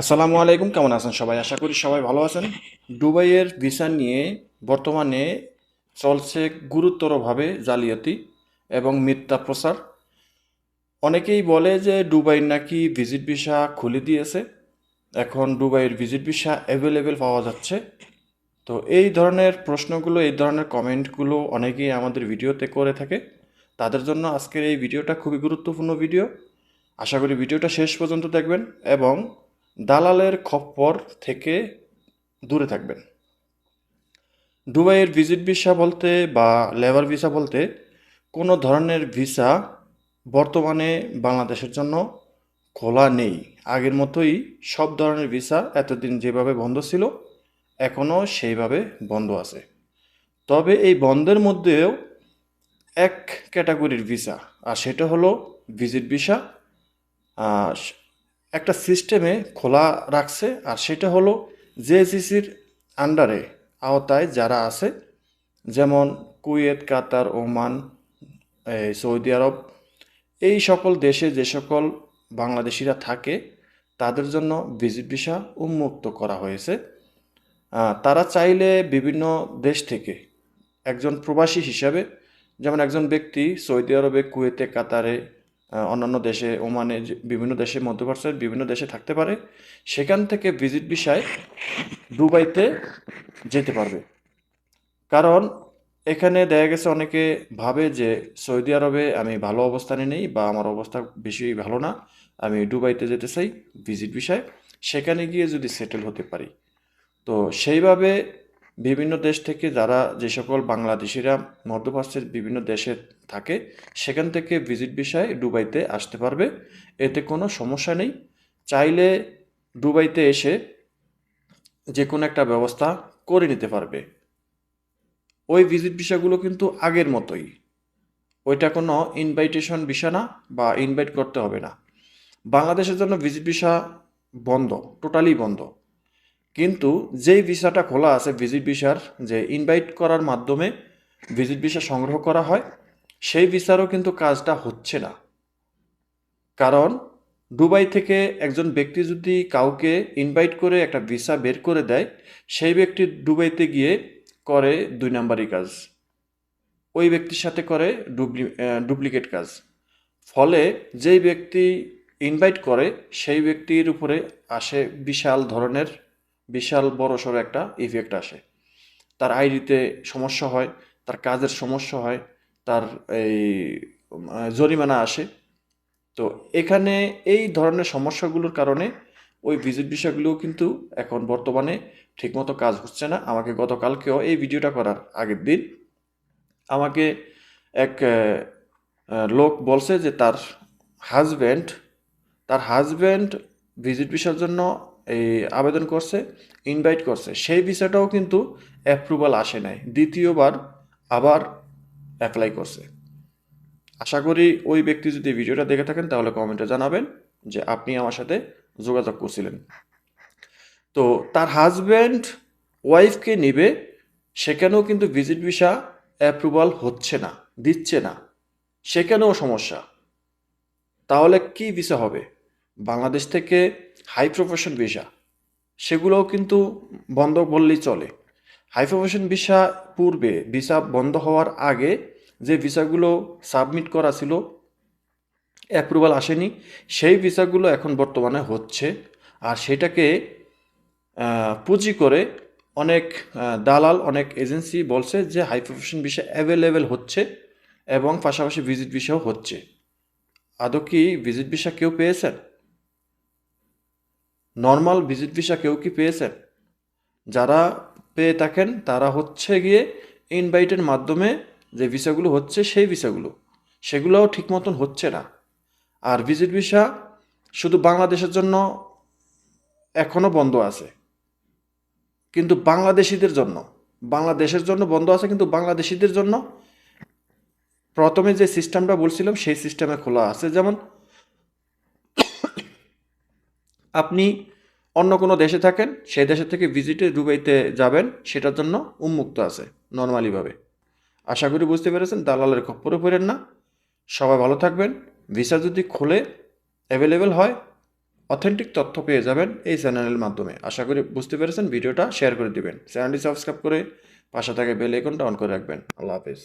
আসসালামু আলাইকুম, কেমন আছেন সবাই? আশা করি সবাই ভালো আছেন। দুবাইয়ের ভিসা নিয়ে বর্তমানে চলছে গুরুতরভাবে জালিয়াতি এবং মিথ্যা প্রচার। অনেকেই বলে যে দুবাই নাকি ভিজিট ভিসা খুলে দিয়েছে। এখন দুবাইয়ের ভিজিট ভিসা অ্যাভেলেবেল পাওয়া যাচ্ছে। তো এই ধরনের প্রশ্নগুলো, এই ধরনের কমেন্টগুলো অনেকেই আমাদের ভিডিওতে করে থাকে। তাদের জন্য আজকের এই ভিডিওটা খুবই গুরুত্বপূর্ণ ভিডিও। আশা করি ভিডিওটা শেষ পর্যন্ত দেখবেন এবং দালালের খপ্পর থেকে দূরে থাকবেন। দুবাইয়ের ভিজিট ভিসা বলতে বা লেবার ভিসা বলতে কোনো ধরনের ভিসা বর্তমানে বাংলাদেশের জন্য খোলা নেই। আগের মতোই সব ধরনের ভিসা এতদিন যেভাবে বন্ধ ছিল এখনও সেইভাবে বন্ধ আছে। তবে এই বন্ধের মধ্যেও এক ক্যাটাগরির ভিসা, আর সেটা হলো ভিজিট ভিসা একটা সিস্টেমে খোলা রাখছে, আর সেটা হলো জেএসিসির আন্ডারে আওতায় যারা আছে, যেমন Kuwait, Qatar, Oman Saudi Arab, এই সকল দেশে যে সকল বাংলাদেশিরা থাকে, তাদের জন্য ভিজিট ভিসা উন্মুক্ত করা হয়েছে। তারা চাইলে বিভিন্ন দেশ থেকে একজন প্রবাসী হিসাবে, যেমন একজন ব্যক্তি সৌদি আরবে, কুয়েতে, কাতারে অন্যান্য দেশে, ওমানে বিভিন্ন দেশে মধ্যপ্রাচ্যের বিভিন্ন দেশে থাকতে পারে, সেখান থেকে ভিজিট ভিসায় দুবাইতে যেতে পারবে। কারণ এখানে দেখা গেছে অনেকে ভাবে যে সৌদি আরবে আমি ভালো অবস্থানে নেই বা আমার অবস্থা বেশি ভালো না, আমি দুবাইতে যেতে চাই ভিজিট ভিসায় সেখানে গিয়ে যদি সেটেল হতে পারি। তো সেইভাবে বিভিন্ন দেশ থেকে যারা যে সকল বাংলাদেশিরা মধ্যপ্রাচ্যের বিভিন্ন দেশে থাকে, সেখান থেকে ভিজিট ভিসায় দুবাইতে আসতে পারবে। এতে কোনো সমস্যা নেই। চাইলে দুবাইতে এসে যে কোনো একটা ব্যবস্থা করে নিতে পারবে। ওই ভিজিট ভিসাগুলো কিন্তু আগের মতোই। ওইটা কোনো ইনভাইটেশন ভিসা না বা ইনভাইট করতে হবে না। বাংলাদেশের জন্য ভিজিট ভিসা বন্ধ টোটালি বন্ধ। কিন্তু যেই ভিসাটা খোলা আছে ভিজিট ভিসার, যে ইনভাইট করার মাধ্যমে ভিজিট ভিসা সংগ্রহ করা হয়, সেই ভিসারও কিন্তু কাজটা হচ্ছে না। কারণ দুবাই থেকে একজন ব্যক্তি যদি কাউকে ইনভাইট করে একটা ভিসা বের করে দেয়, সেই ব্যক্তি দুবাইতে গিয়ে করে দুই নাম্বারই কাজ। ওই ব্যক্তির সাথে করে ডুপ্লি ডুপ্লিকেট কাজ। ফলে যেই ব্যক্তি ইনভাইট করে, সেই ব্যক্তির উপরে আসে বিশাল ধরনের বিশাল বড়সড় একটা ইফেক্ট আসে। তার আইডিতে সমস্যা হয়, তার কাজের সমস্যা হয়, তার এই জরিমানা আসে। তো এখানে এই ধরনের সমস্যাগুলোর কারণে ওই ভিজিট বিষয়গুলোও কিন্তু এখন বর্তমানে ঠিকমতো কাজ হচ্ছে না। আমাকে গতকালকেও এই ভিডিওটা করার আগের দিন আমাকে এক লোক বলছে যে তার হাজব্যান্ড তার হাজব্যান্ড ভিজিট ভিসার জন্য এই আবেদন করছে ইনভাইট করছে। সেই ভিসাটাও কিন্তু অ্যাপ্রুভাল আসে নাই। দ্বিতীয়বার আবার অ্যাপ্লাই করছে। আশা করি ওই ব্যক্তি যদি ভিডিওটা দেখে থাকেন, তাহলে কমেন্টে জানাবেন যে আপনি আমার সাথে যোগাযোগ করছিলেন। তো তার হাজব্যান্ড ওয়াইফকে নিবে, সেখানেও কিন্তু ভিজিট ভিসা অ্যাপ্রুভাল হচ্ছে না, দিচ্ছে না। সেখানেও সমস্যা। তাহলে কি ভিসা হবে? বাংলাদেশ থেকে হাই প্রফেশন ভিসা সেগুলোও কিন্তু বন্ধ বললেই চলে। হাই প্রফেশন ভিসা পূর্বে ভিসা বন্ধ হওয়ার আগে যে ভিসাগুলো সাবমিট করা ছিল অ্যাপ্রুভাল আসেনি, সেই ভিসাগুলো এখন বর্তমানে হচ্ছে। আর সেটাকে পুঁজি করে অনেক দালাল, অনেক এজেন্সি বলছে যে হাই প্রফেশন ভিসা অ্যাভেলেবেল হচ্ছে এবং পাশাপাশি ভিজিট ভিসাও হচ্ছে। আদৌ কি ভিজিট ভিসা কেউ পেয়েছেন? নর্মাল ভিজিট ভিসা কেউ কি পেয়েছেন? যারা পেয়ে থাকেন, তারা হচ্ছে গিয়ে ইনভাইটের মাধ্যমে যে ভিসাগুলো হচ্ছে সেই ভিসাগুলো সেগুলোও ঠিক মতন হচ্ছে না। আর ভিজিট ভিসা শুধু বাংলাদেশের জন্য এখনও বন্ধ আছে। কিন্তু বাংলাদেশিদের জন্য, বাংলাদেশের জন্য বন্ধ আছে, কিন্তু বাংলাদেশিদের জন্য প্রথমে যে সিস্টেমটা বলছিলাম, সেই সিস্টেমে খোলা আছে। যেমন আপনি অন্য কোনো দেশে থাকেন, সেই দেশে থেকে ভিজিটে দুবাইতে যাবেন, সেটার জন্য উন্মুক্ত আছে নর্মালিভাবে আশা করি বুঝতে পেরেছেন, দালালের খপ্পরে পড়েন না। সবাই ভালো থাকবেন ভিসা যদি খোলে অ্যাভেলেবেল হয় অথেন্টিক তথ্য পেয়ে যাবেন এই চ্যানেলের মাধ্যমে। আশা করি বুঝতে পেরেছেন, ভিডিওটা শেয়ার করে দিবেন। চ্যানেলটি সাবস্ক্রাইব করে পাশে থাকা বেল আইকনটা অন করে রাখবেন। আল্লাহ হাফেজ।